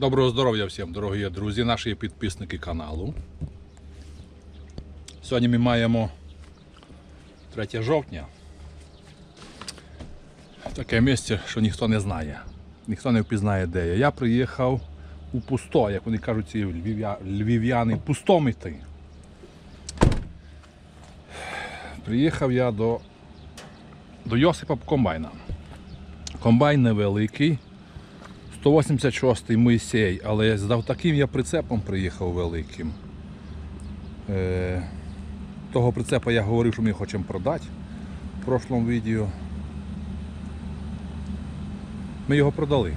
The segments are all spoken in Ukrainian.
Доброго здоров'я всім, дорогі друзі, наші підписники каналу. Сьогодні ми маємо 3 жовтня. Таке місце, що ніхто не знає. Ніхто не впізнає, де я. Я приїхав у пусто, як вони кажуть, ці львів'я- львів'яни, пустомити. Приїхав я до, до Йосипа комбайна. Комбайн невеликий. 186-й Моїсей, але з таким я прицепом приїхав великим. Е, того прицепа я говорив, що ми хочемо продати в прошлому відео. Ми його продали.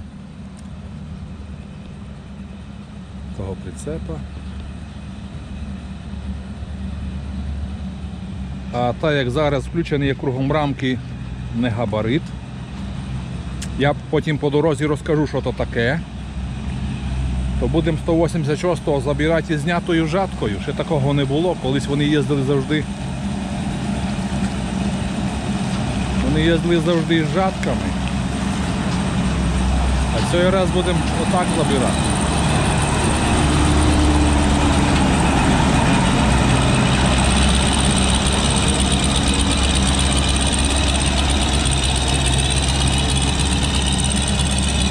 Того прицепа. А так як зараз включений є кругом рамки не габарит. Я потім по дорозі розкажу, що то таке. То будемо 186-го забирати знятою жаткою. Ще такого не було. Колись вони їздили завжди. Вони їздили завжди з жатками. А цей раз будемо отак забирати.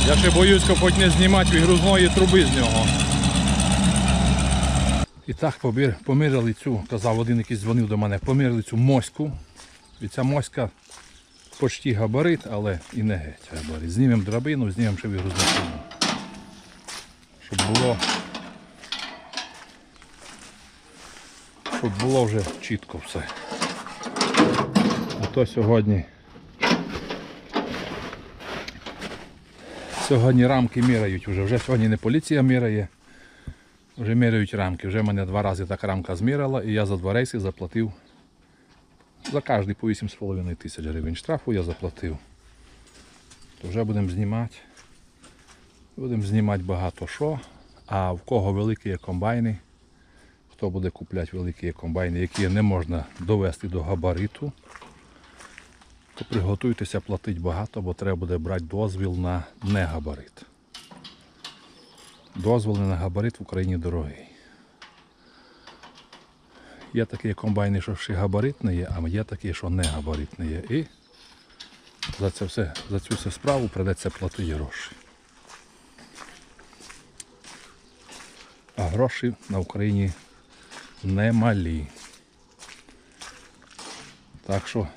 Я ще боюсь хоч не знімати вигрузної труби з нього. І так поміряли цю, казав один якийсь дзвонив до мене, поміряли цю моську. І ця моська почти габарит, але і не геть габарит. Знімемо драбину, знімемо ще вигрузну трубу. Щоб було. Щоб було вже чітко все. А то сьогодні Сьогодні рамки міряють вже. Вже сьогодні не поліція міряє. Вже міряють рамки. Вже мене два рази так рамка зміряла і я за два рейси заплатив. За кожний по 8,5 тисяч гривень штрафу я заплатив. То вже будемо знімати. Будемо знімати багато що. А в кого великі є комбайни, хто буде купляти великі комбайни, які не можна довести до габариту, то приготуйтеся платити багато, бо треба буде брати дозвіл на негабарит. Дозвіл на габарит в Україні дорогий. Є такі комбайни, що ще габаритні є, а є такі, що не габаритні є. І за, це все, за цю всю справу придеться платити гроші. А гроші на Україні немалі. Так що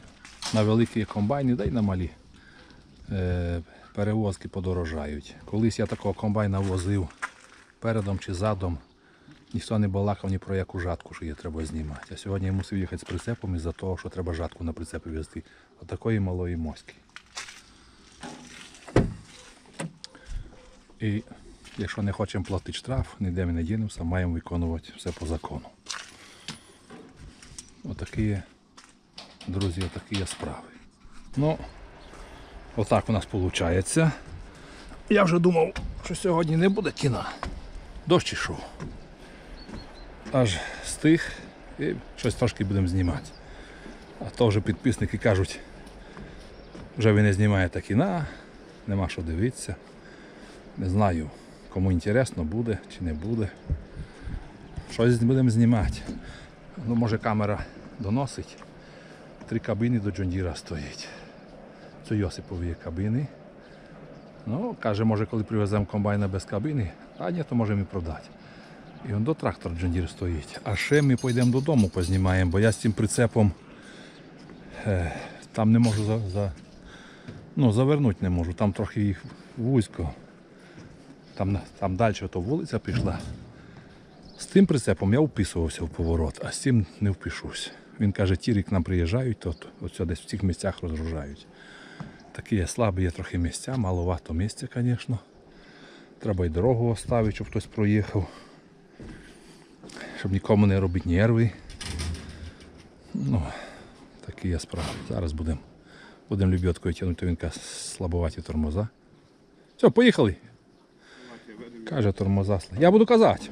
на великі комбайни, да й на малі е, перевозки подорожають. Колись я такого комбайна возив передом чи задом. Ніхто не балакав ні про яку жатку, що її треба знімати. А сьогодні я мусив їхати з прицепом із-за того, що треба жатку на прицепі везти. Отакої малої моськи. І якщо не хочемо платити штраф, ніде ми не дінемося, маємо виконувати все по закону. Отакі друзі, отакі є справи. Ну, отак у нас виходить. Я вже думав, що сьогодні не буде кіна. Дощ ішов. Аж стих і щось трошки будемо знімати. А то вже підписники кажуть, вже ви не знімаєте кіна, нема що дивитися. Не знаю, кому інтересно буде чи не буде. Щось будемо знімати. Ну, може камера доносить. Три кабини до Джондіра стоїть. Це Йосипові кабини. Ну, каже, може, коли привеземо комбайна без кабини, а ні, то можемо і продати. І он до трактор Джондір стоїть. А ще ми поїдемо додому, познімаємо, бо я з цим прицепом е, там не можу за, за, ну, завернути не можу, там трохи їх вузько. Там, там далі то вулиця пішла. З тим прицепом я вписувався в поворот, а з цим не впишусь. Він каже, ті рік нам приїжджають, то оце десь в цих місцях розгружають. Такі є слабі, є трохи місця, маловато місця, звісно. Треба й дорогу оставити, щоб хтось проїхав. Щоб нікому не робити нерви. Ну, такі є справи. Зараз будемо будем лебедкою тягнути, він каже, слабоваті тормоза. Все, поїхали. Каже тормоза. Я буду казати.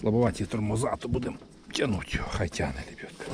Слабоваті тормоза, то будемо тягнути. Хай тягне лебедка.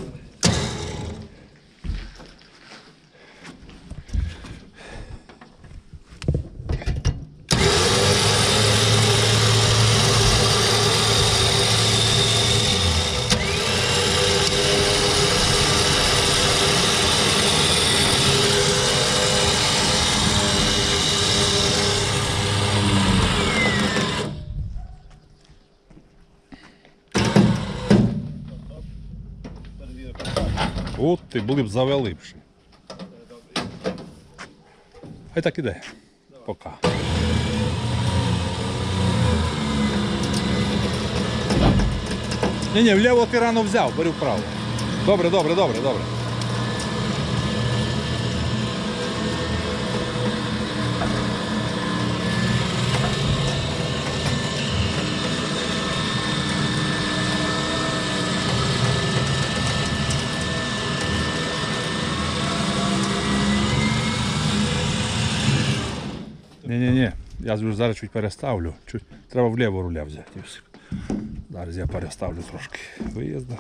От ти були б завели б. Хай так іде. Пока. Ні, ні, вліво ти рано взяв, бери вправо. Добре, добре, добре, добре. Ні, ні, ні. Я зараз чуть переставлю. Чуть... Треба вліво руля взяти. Зараз я переставлю трошки виїзду.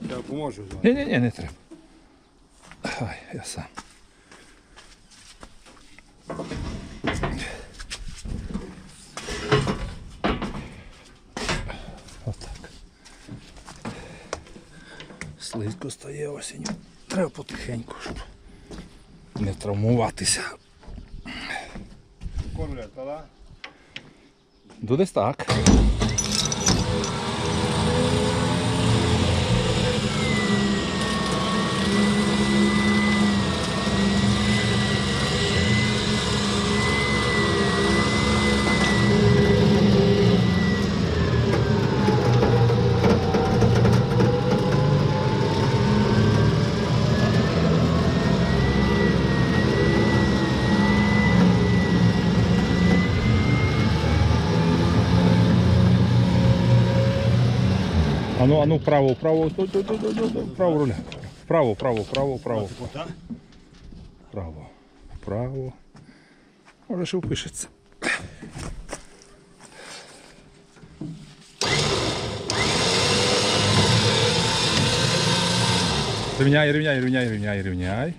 Я поможу. Ні, ні, ні, не треба. Ай, я сам. Отак. Слизько стає осінню. Треба потихеньку, щоб не травмуватися. Кормля, та да? Ну, десь так. Ту- ту- ту- ту, вправо руля. Вправо, вправо, вправо, вправо, Ота? вправо, вправо. Може, ще впишеться. Рівняй, рівняй, рівняй, рівняй, рівняй.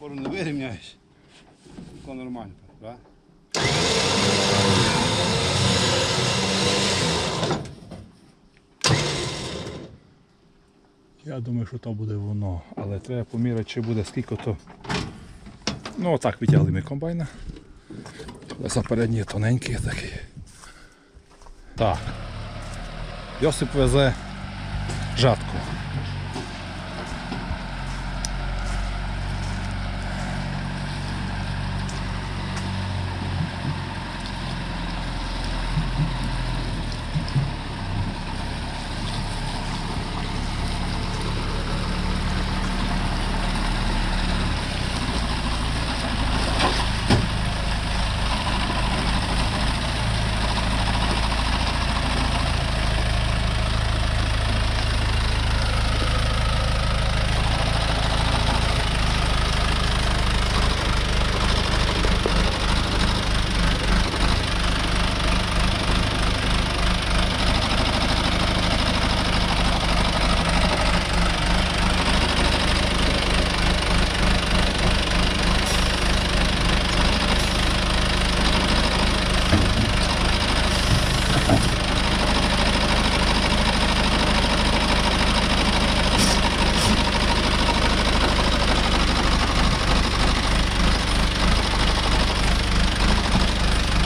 Корм не вирівняєш. То нормально, так? Я думаю, що то буде воно, але треба поміряти, чи буде скільки то. Ну отак витягли ми комбайна. Колеса тоненькі такі. Так. Йосип везе жатку.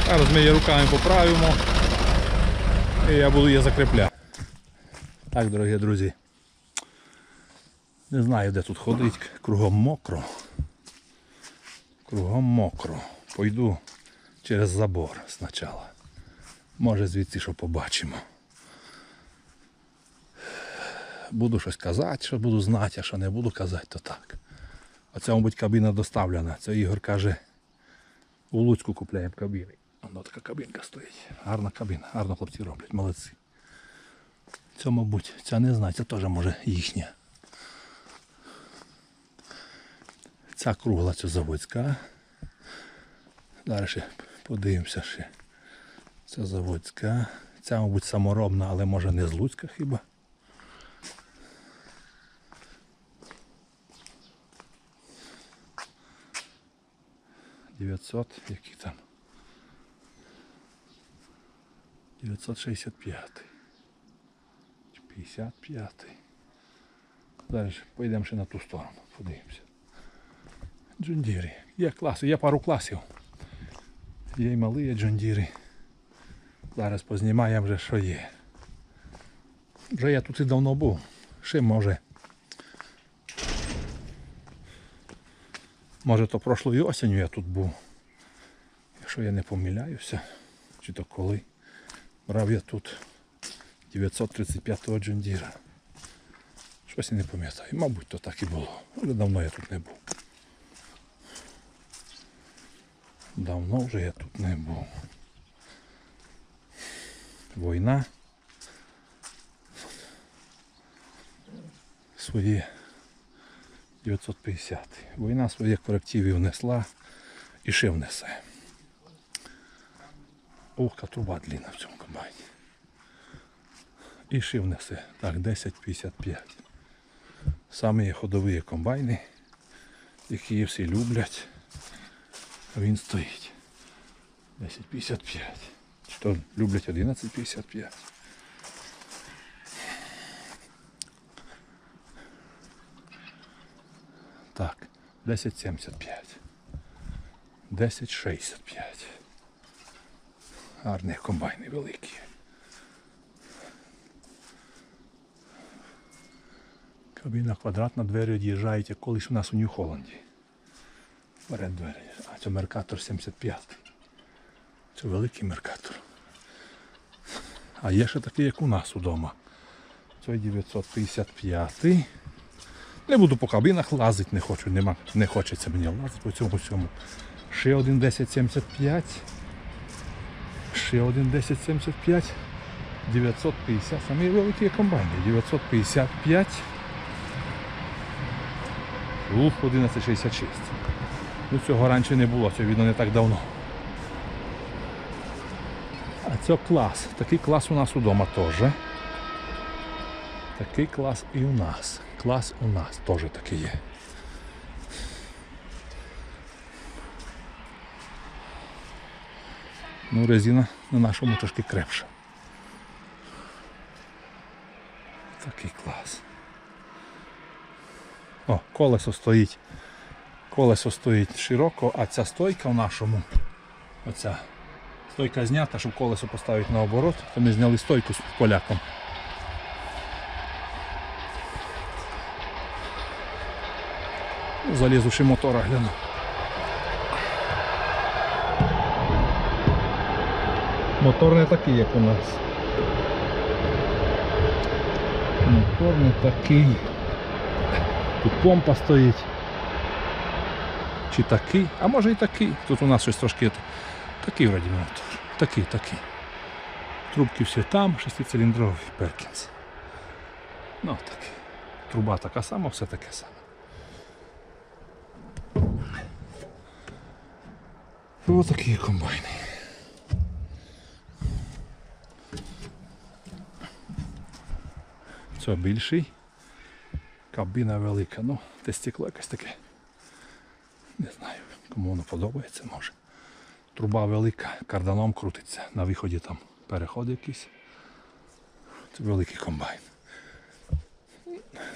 Зараз ми її руками поправимо. І я буду її закріпляти. Так, дорогі друзі. Не знаю, де тут ходить. Кругом мокро. Кругом мокро. Пойду через забор спочатку. Може звідси що побачимо. Буду щось казати, що буду знати, а що не буду казати, то так. Оце, мабуть, кабіна доставлена. Це Ігор каже, у Луцьку купляємо кабіни. Воно така кабінка стоїть. Гарна кабіна, гарно хлопці роблять, молодці. Це, мабуть, ця не знаю, це теж може їхня. Ця кругла це заводська. Зараз ще подивимося ще. Це заводська. Ця, мабуть, саморобна, але може не з Луцька хіба. Дев'ятсот, які там? 965 55 Далі поїдемо ще на ту сторону, подивимося. Джундіри. Є класи, є пару класів. Є й малі, є джундіри. Зараз познімаємо вже що є. Вже я тут і давно був. Ще може. Може то прошлою осінню я тут був. Якщо я не помиляюся, чи то коли. Брав я тут 935-го Джондіра. Щось я не пам'ятаю. Мабуть, то так і було. Але давно я тут не був. Давно вже я тут не був. Війна. Свої 950. Війна своїх корективів внесла і ще внесе. Яка труба длинна в цьому комбайні. І ще внесе. Так, 10,55. Самі ходові комбайни, які всі люблять. Він стоїть. 10,55. Чи то люблять 11,55. Так, 10,75. 10,65. Гарні комбайни великі. Кабіна квадратна, двері від'їжджають, як колись у нас у Нью-Холланді. Вперед двері. А це Меркатор 75. Це великий Меркатор. А є ще такий, як у нас удома. Це 955. Не буду по кабінах лазити, не хочу, нема, не хочеться мені лазити по цьому всьому. Ще один 1075. Ще один 1075. 950. Самі великі комбайни. 955. Ух, 1166. Ну цього раніше не було, це видно не так давно. А це клас. Такий клас у нас удома теж. Такий клас і у нас. Клас у нас теж такий є. Ну, резина на нашому трошки крепша. Такий клас. О, колесо стоїть. Колесо стоїть широко, а ця стойка в нашому, оця стойка знята, щоб колесо поставити наоборот, то ми зняли стойку з поляком. Ну, Залізувши мотора гляну. Мотор не такий, як у нас. Мотор не такий. Тут помпа стоїть. Чи такий? А може і такий. Тут у нас щось трошки такий вроді мотор. Такий, такий. Трубки всі там, шестициліндровий Перкінс. Ну такий. Труба така сама, все таке саме. Ось такі комбайни. Це більший. Кабіна велика. Ну, те стекло якесь таке. Не знаю, кому воно подобається, може. Труба велика, карданом крутиться. На виході там переход якийсь. Це великий комбайн.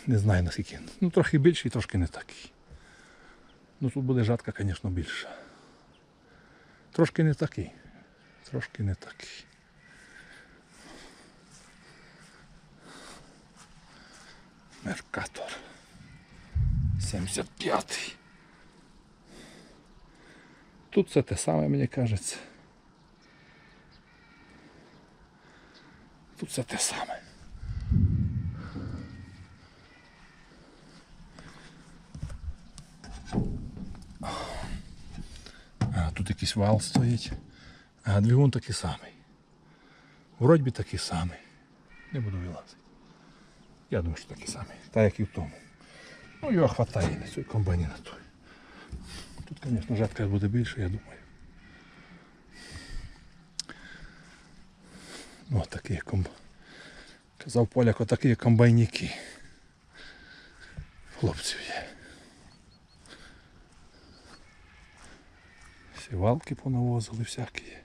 Не знаю наскільки. Ну трохи більший, трошки не такий. Ну тут буде жатка, звісно, більша. Трошки не такий. Трошки не такий. Меркатор. 75-й. Тут все те саме, мені кажеться. Тут все те саме. А, тут якийсь вал стоїть. А двигун такий самий. Вроді такий самий. Не буду вилазити. Я думаю, що такий самий. Так як і в тому. Ну його хватає на цій комбайні на той. Тут, звісно, жатка буде більше, я думаю. Ось такі комб... Казав поляк, отакі комбайніки. Хлопців є. Сівалки понавозили всякі.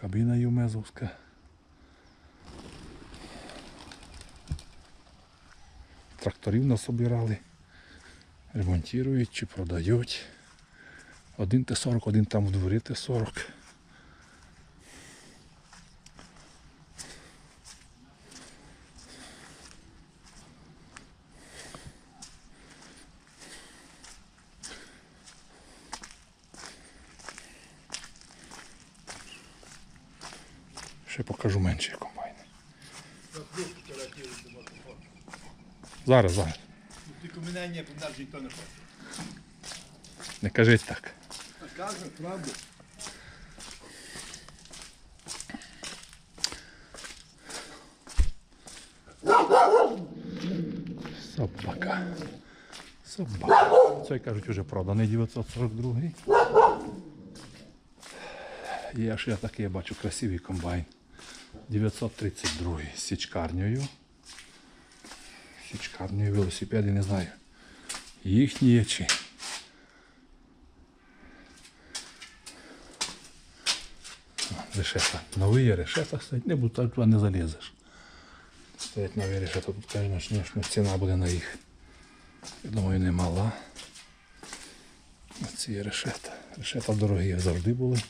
Кабіна юмезовська. Тракторів насобирали. Ремонтують чи продають. Один Т-40, один там в дворі Т-40. покажу менші комбайни. Зараз, зараз. Тільки мене ні, бо нас ніхто не хоче. Не кажіть так. А каже, правду. Собака. Собака. Цей кажуть вже проданий 942. Є такий, я бачу, красивий комбайн. 932 з січкарнею. З велосипеди, не знаю. Їхні є. Решета. Новий є решета стоять, не буду так туди не залізеш. Стоять нові решета, тут, звісно, ціна буде на їх. Я думаю, не мала. Ці решета. Решета дорогі завжди були.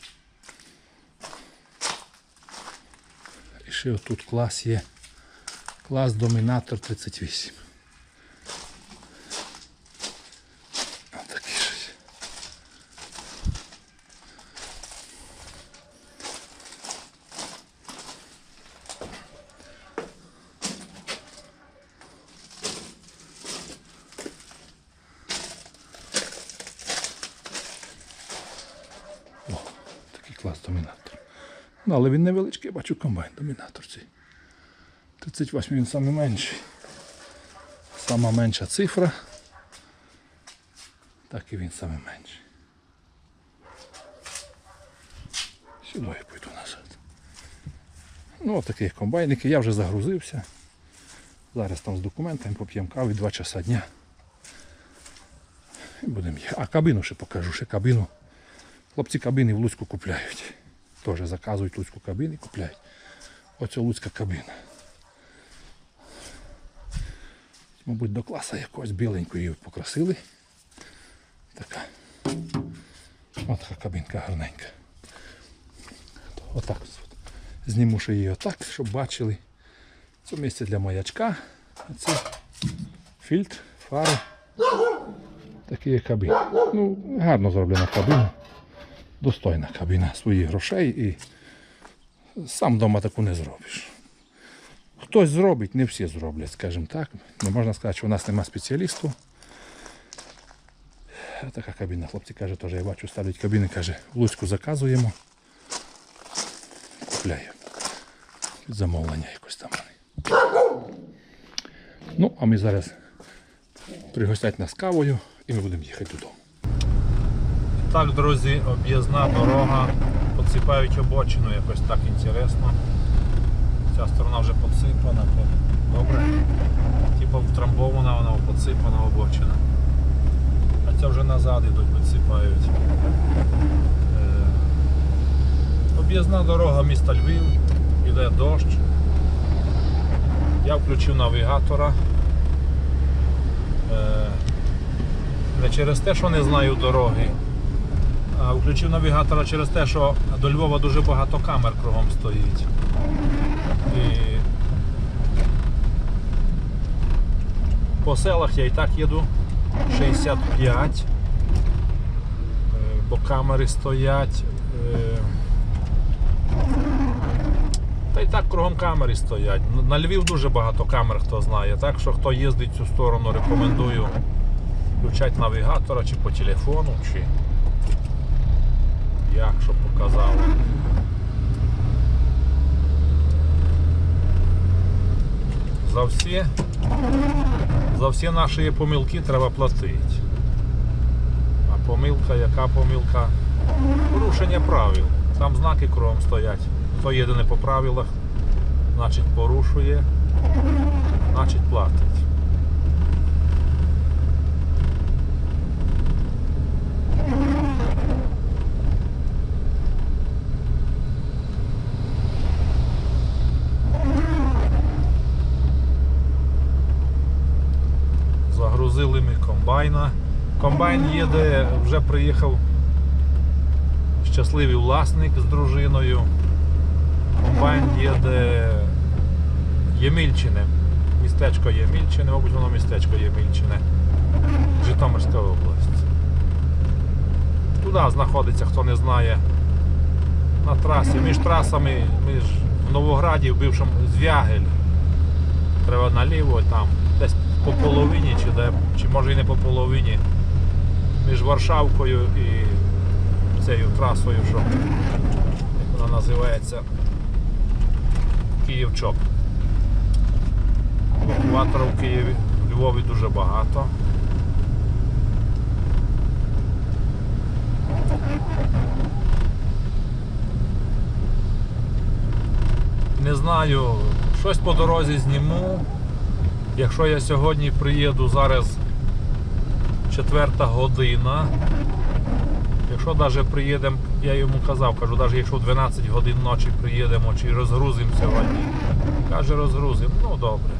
І ще тут клас є. Клас Домінатор 38. Отакий щось. О, такий клас домінатор. Ну, але він невеличкий, я бачу комбайн домінатор цей. 38 він самий менший. Сама менша цифра. Так і він самий менший. Сюди я пойду назад. Ну, от такі комбайники. Я вже загрузився. Зараз там з документами поп'ємо кави 2 часа дня. І будемо їхати. А кабину ще покажу, ще кабину. Хлопці кабини в Луцьку купляють. Теж заказують Луцьку кабини, купляють. Оце Луцька кабина. Мабуть, до класа якогось біленької її покрасили. Така. Ось така кабінка гарненька. Отак. от. Зніму ще її отак, щоб бачили. Це місце для маячка. Це фільтр, фари. Такі є кабіни. Ну, гарно зроблена кабіна. Достойна кабіна своїх грошей і сам вдома таку не зробиш. Хтось зробить, не всі зроблять, скажімо так. Не можна сказати, що у нас нема спеціалісту. Така кабіна, хлопці каже, теж я бачу, ставлять кабіни, каже, в Луцьку заказуємо. Купляємо. Під замовлення якось там. Ну, а ми зараз пригостять нас кавою і ми будемо їхати додому. Так, друзі, об'їзна дорога. Підсипають обочину, якось так інтересно. Ця сторона вже підсипана, добре. Типу втрамбована, вона підсипана обочина. А ця вже назад йдуть, підсипають. Е, Об'їзна дорога міста Львів, іде дощ. Я включив навігатора. Е, Не через те, що не знаю дороги, а включив навігатора через те, що до Львова дуже багато камер кругом стоїть. По селах я і так їду 65, е, бо камери стоять. е, Та й так кругом камери стоять. На Львів дуже багато камер, хто знає. Так що хто їздить цю сторону, рекомендую включати навігатора чи по телефону, чи як що показало. За всі, за всі наші помилки треба платити. А помилка, яка помилка? Порушення правил. Там знаки кровом стоять. Хто їде по правилах, значить порушує, значить платить. Загрузили ми комбайна. Комбайн їде, вже приїхав щасливий власник з дружиною. Комбайн їде Ємільчине. Містечко Ємільчине, мабуть, воно містечко Ємільчине. Житомирська область. Туди знаходиться, хто не знає, на трасі. Між трасами, між в Новограді, в бившому Звягель. Треба наліво там, десь по половині, чи, де, чи може і не по половині. Між Варшавкою і цією трасою, що вона називається Київ-Чоп. Евакуаторів в Києві, в Львові дуже багато. Не знаю, щось по дорозі зніму. Якщо я сьогодні приїду зараз четверта година. Якщо навіть приїдемо, я йому казав, кажу, навіть якщо в 12 годин ночі приїдемо чи розгрузимо сьогодні. Каже, розгрузимо. Ну добре.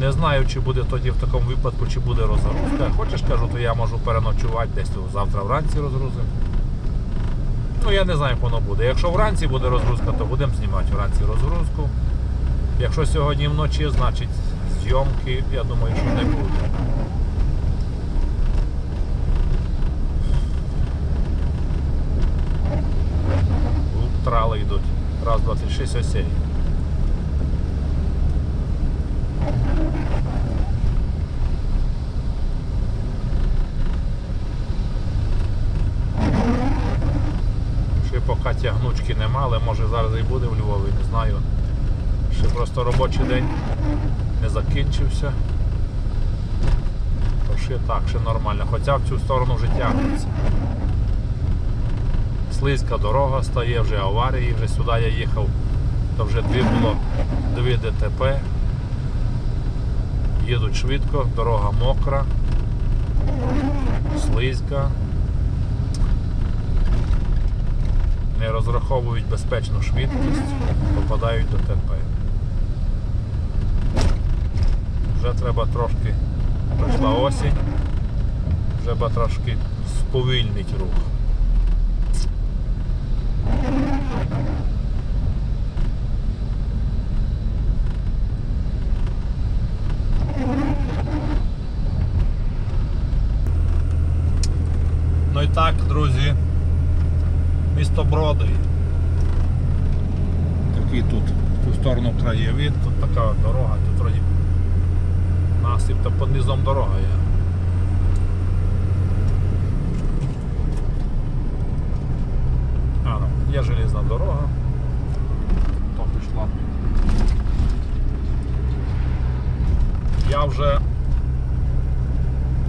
Не знаю, чи буде тоді в такому випадку, чи буде розгрузка. Хочеш, кажу, то я можу переночувати десь завтра вранці розгрузимо. Ну я не знаю, як воно буде. Якщо вранці буде розгрузка, то будемо знімати вранці розгрузку. Якщо сьогодні вночі, значить зйомки, я думаю, що не буде. Тут Трали йдуть. Раз, два, три, шість осей. Ще поки тягнучки нема, але може зараз і буде в Львові, не знаю. Ще просто робочий день не закінчився. То ще так, ще нормально. Хоча в цю сторону вже тягнеться. Слизька дорога стає, вже аварії, вже сюди я їхав, то вже дві було дві ДТП. Їдуть швидко, дорога мокра, слизька. Не розраховують безпечну швидкість, попадають до ТП. Вже треба трошки, прийшла осінь, треба трошки сповільнити рух. Ну і так, друзі, місто Броди. Такий тут, в ту сторону краєвид, тут така дорога, тут вроді насип, та під низом дорога є. А, ну, є железна дорога. То пішла. Я вже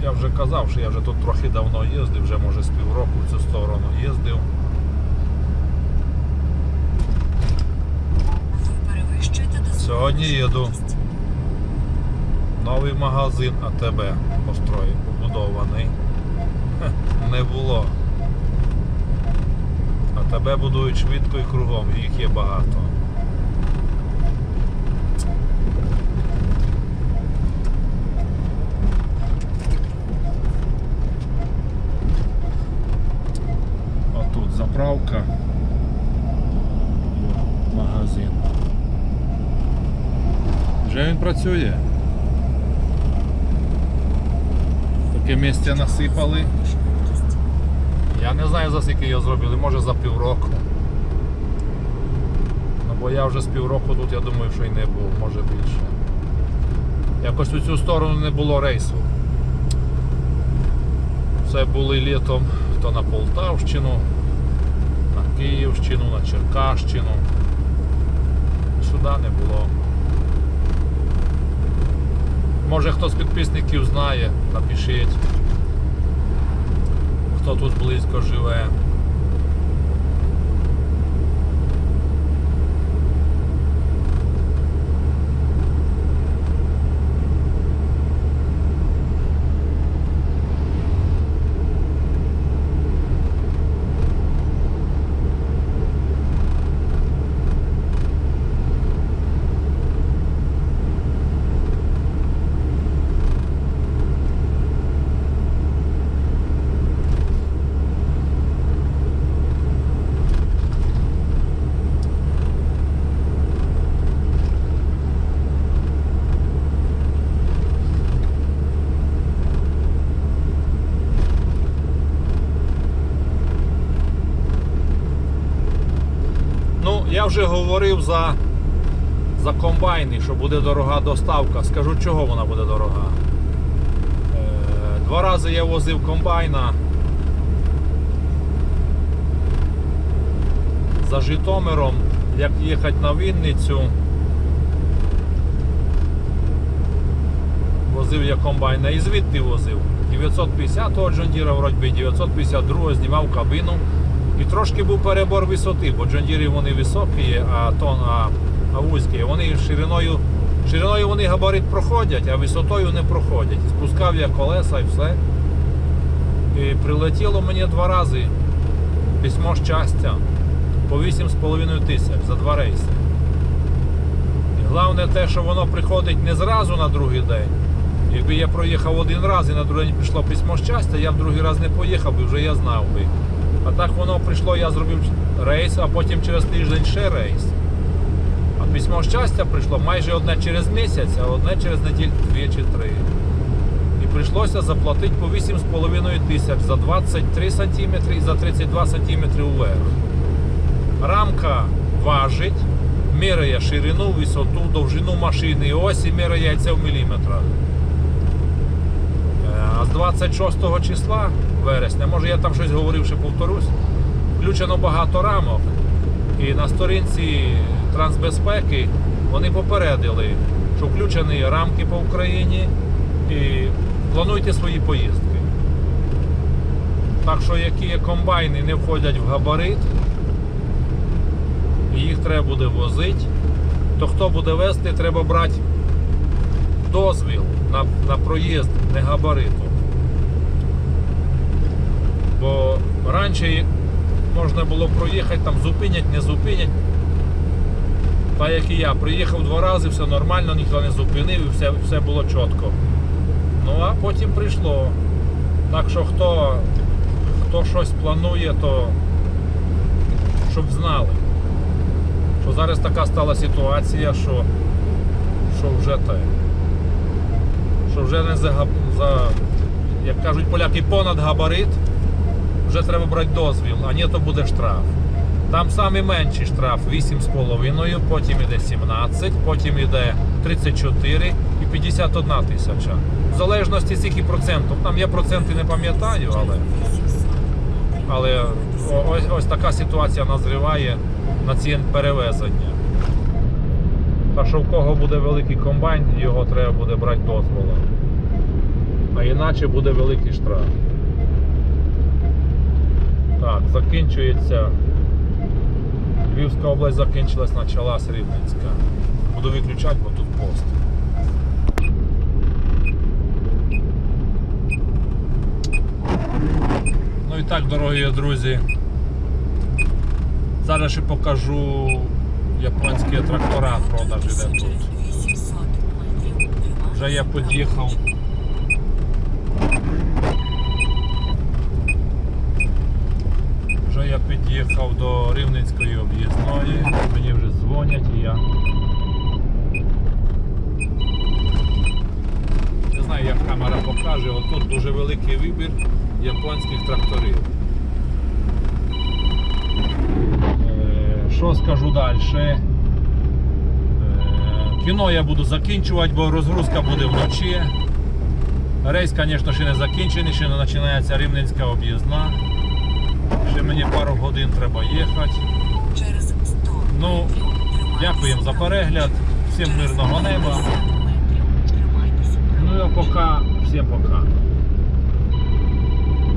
я вже казав, що я вже тут трохи давно їздив, вже може з півроку в цю сторону їздив. Сьогодні їду. Новий магазин АТБ построїв, побудований. Не було. АТБ будують швидко і кругом, їх є багато. Отут заправка. і Магазин. Вже він працює. Таке місце насипали. Я не знаю за скільки його зробили, може за півроку. Ну бо я вже з півроку тут, я думаю, що і не був, може більше. Якось у цю сторону не було рейсу. Це були літом то на Полтавщину, на Київщину, на Черкащину. Сюди не було. Може хто з підписників знає, напишіть хто тут близько живе. Же говорив за, за комбайни, що буде дорога доставка. Скажу, чого вона буде дорога. Е, Два рази я возив комбайна. За Житомиром, як їхати на Вінницю. Возив я комбайна і звідти возив. 950-го Джондіра вроді, 952-го знімав кабіну. І трошки був перебор висоти, бо Джондіри вони високі, а тон, а, а вузькі. Вони шириною, шириною вони габарит проходять, а висотою не проходять. Спускав я колеса і все. І прилетіло мені два рази письмо щастя по 8,5 тисяч за два рейси. І головне те, що воно приходить не зразу на другий день. Якби я проїхав один раз і на другий день прийшло письмо щастя, я б другий раз не поїхав би, вже я знав би. А так воно прийшло, я зробив рейс, а потім через тиждень ще рейс. А письмо щастя прийшло майже одне через місяць, а одне через неділю дві чи три. І прийшлося заплатити по 8,5 тисяч за 23 см і за 32 см вверх. Рамка важить, міряє ширину, висоту, довжину машини і осі міряється в міліметрах. Е, А з 26 числа вересня, може я там щось говорив, ще повторюсь, включено багато рамок. І на сторінці трансбезпеки вони попередили, що включені рамки по Україні і плануйте свої поїздки. Так що які комбайни не входять в габарит, їх треба буде возити, то хто буде вести, треба брати дозвіл на, на проїзд не габариту. Бо раніше можна було проїхати, там зупинять, не зупинять. Та як і я, приїхав два рази, все нормально, ніхто не зупинив і все, все було чітко. Ну а потім прийшло. Так що хто, хто щось планує, то щоб знали. Що зараз така стала ситуація, що, що вже те. Що вже не за, за, як кажуть поляки, понад габарит, вже треба брати дозвіл, а ні, то буде штраф. Там самий менший штраф 8,5, потім іде 17, потім іде 34 і 51 тисяча. В залежності скільки процентів. Там я проценти не пам'ятаю, але, але ось, ось така ситуація назріває на ці перевезення. Так що в кого буде великий комбайн, його треба буде брати дозволу. А іначе буде великий штраф. Так, закінчується. Львівська область закінчилась, почалась Рівненська. Буду виключати, бо тут пост. Ну і так, дорогі друзі. Зараз ще покажу японські трактора продаж іде тут. Вже я під'їхав. Вже я під'їхав до Рівненської об'їзної. Мені вже дзвонять і я. Не знаю, як камера покаже. Отут дуже великий вибір японських тракторів. Е, Що скажу далі? Е, Кіно я буду закінчувати, бо розгрузка буде вночі. Рейс, звісно, ще не закінчений, ще не починається Рівненська об'їзна. Ще мені пару годин треба їхати. Ну. Дякуємо за перегляд. Всім мирного неба. Ну і пока, всім пока.